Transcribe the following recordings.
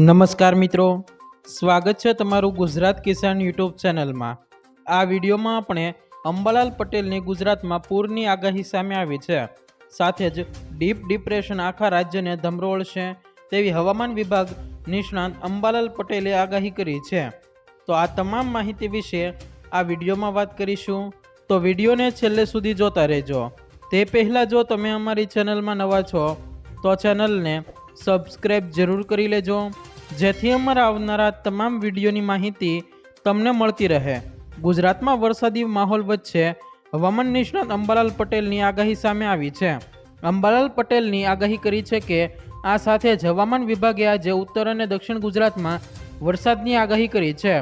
નમસ્કાર મિત્રો. સ્વાગત છે તમારું ગુજરાત કિસાન યુટ્યુબ ચેનલમાં. આ વિડીયોમાં આપણે અંબાલાલ પટેલની ગુજરાતમાં પૂરની આગાહી સામે આવી છે. સાથે જ ડીપ ડિપ્રેશન આખા રાજ્યને ધમરોળશે તેવી હવામાન વિભાગ નિષ્ણાંત અંબાલાલ પટેલે આગાહી કરી છે. તો આ તમામ માહિતી વિશે આ વિડીયોમાં વાત કરીશું. તો વિડીયોને છેલ્લે સુધી જોતા રહેજો. તે પહેલાં જો તમે અમારી ચેનલમાં નવા છો, તો ચેનલને સબસ્ક્રાઈબ જરૂર કરી લેજો. જેથી અમારા આવનારા તમામ વિડીયોની માહિતી તમને મળતી રહે. ગુજરાતમાં વરસાદી માહોલ વચ્ચે હવામાન નિષ્ણાત અંબાલાલ પટેલની આગાહી સામે આવી છે. અંબાલાલ પટેલની આગાહી કરી છે કે આ સાથે જ હવામાન વિભાગે આજે ઉત્તર અને દક્ષિણ ગુજરાતમાં વરસાદની આગાહી કરી છે.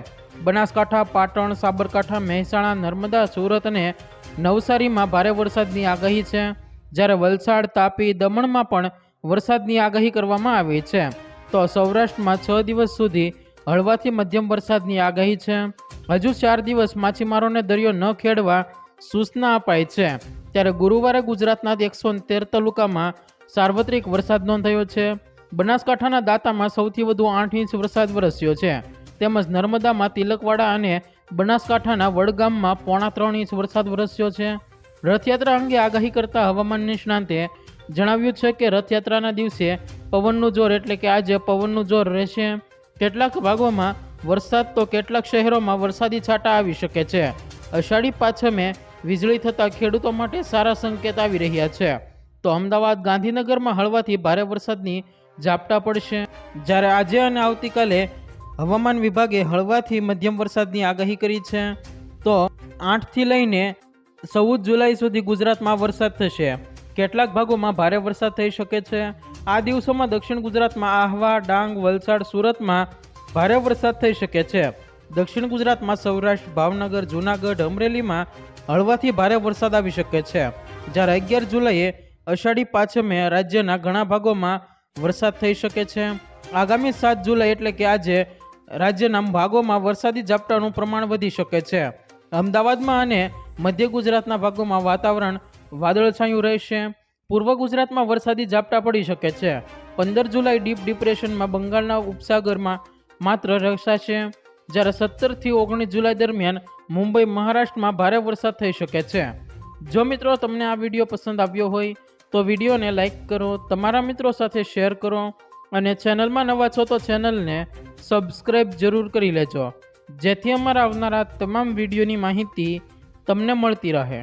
બનાસકાંઠા, પાટણ, સાબરકાંઠા, મહેસાણા, નર્મદા, સુરત અને નવસારીમાં ભારે વરસાદની આગાહી છે. જ્યારે વલસાડ, તાપી, દમણમાં પણ વરસાદની આગાહી કરવામાં આવી છે. તો સૌરાષ્ટ્રમાં છ દિવસ સુધી હળવાથી મધ્યમ વરસાદની આગાહી છે. હજુ ચાર દિવસ માછીમારોને દરિયો ન ખેડવા સૂચના અપાઈ છે. ત્યારે ગુરુવારે ગુજરાતના એકસો તેર તાલુકામાં સાર્વત્રિક વરસાદ નોંધાયો છે. બનાસકાંઠાના દાંતામાં સૌથી વધુ આઠ ઇંચ વરસાદ વરસ્યો છે. તેમજ નર્મદામાં તિલકવાડા અને બનાસકાંઠાના વડગામમાં પોણા ત્રણ ઇંચ વરસાદ વરસ્યો છે. રથયાત્રા અંગે આગાહી કરતા હવામાન નિષ્ણાંતે જણાવ્યું છે કે રથયાત્રાના દિવસે પવનનું જોર એટલે કે આજે પવનનું જોર રહેશે. કેટલાક ભાગોમાં વરસાદ તો કેટલાક શહેરોમાં વરસાદી છાંટા આવી શકે છે. અષાઢી પાછમે વીજળી થતાં ખેડૂતો માટે સારા સંકેત આવી રહ્યા છે. તો અમદાવાદ ગાંધીનગરમાં હળવાથી ભારે વરસાદની ઝાપટા પડશે. જ્યારે આજે અને આવતીકાલે હવામાન વિભાગે હળવાથી મધ્યમ વરસાદની આગાહી કરી છે. તો આઠથી લઈને ચૌદ જુલાઈ સુધી ગુજરાતમાં વરસાદ થશે. કેટલાક ભાગોમાં ભારે વરસાદ થઈ શકે છે. આ દિવસોમાં દક્ષિણ ગુજરાતમાં આહવા, ડાંગ, વલસાડ, સુરતમાં ભારે વરસાદ થઈ શકે છે. દક્ષિણ ગુજરાતમાં સૌરાષ્ટ્ર, ભાવનગર, જૂનાગઢ, અમરેલીમાં હળવાથી ભારે વરસાદ આવી શકે છે. જ્યારે અગિયાર જુલાઈએ અષાઢી પાછમે રાજ્યના ઘણા ભાગોમાં વરસાદ થઈ શકે છે. આગામી સાત જુલાઈ એટલે કે આજે રાજ્યના ભાગોમાં વરસાદી ઝાપટાનું પ્રમાણ વધી શકે છે. અમદાવાદમાં અને મધ્ય ગુજરાતના ભાગોમાં વાતાવરણ વાદળછાયું રહેશે. પૂર્વ ગુજરાતમાં વરસાદી ઝાપટા પડી શકે છે. પંદર જુલાઈ ડીપ ડિપ્રેશનમાં બંગાળના ઉપસાગરમાં માત્ર રક્ષાશે જ્યારે સત્તરથી ઓગણીસ જુલાઈ દરમિયાન મુંબઈ, મહારાષ્ટ્રમાં ભારે વરસાદ થઈ શકે છે. જો મિત્રો તમને આ વીડિયો પસંદ આવ્યો હોય, તો વિડીયોને લાઇક કરો, તમારા મિત્રો સાથે શેર કરો અને ચેનલમાં નવા છો તો ચેનલને સબસ્ક્રાઈબ જરૂર કરી લેજો. જેથી અમારા આવનારા તમામ વિડીયોની માહિતી તમને મળતી રહે.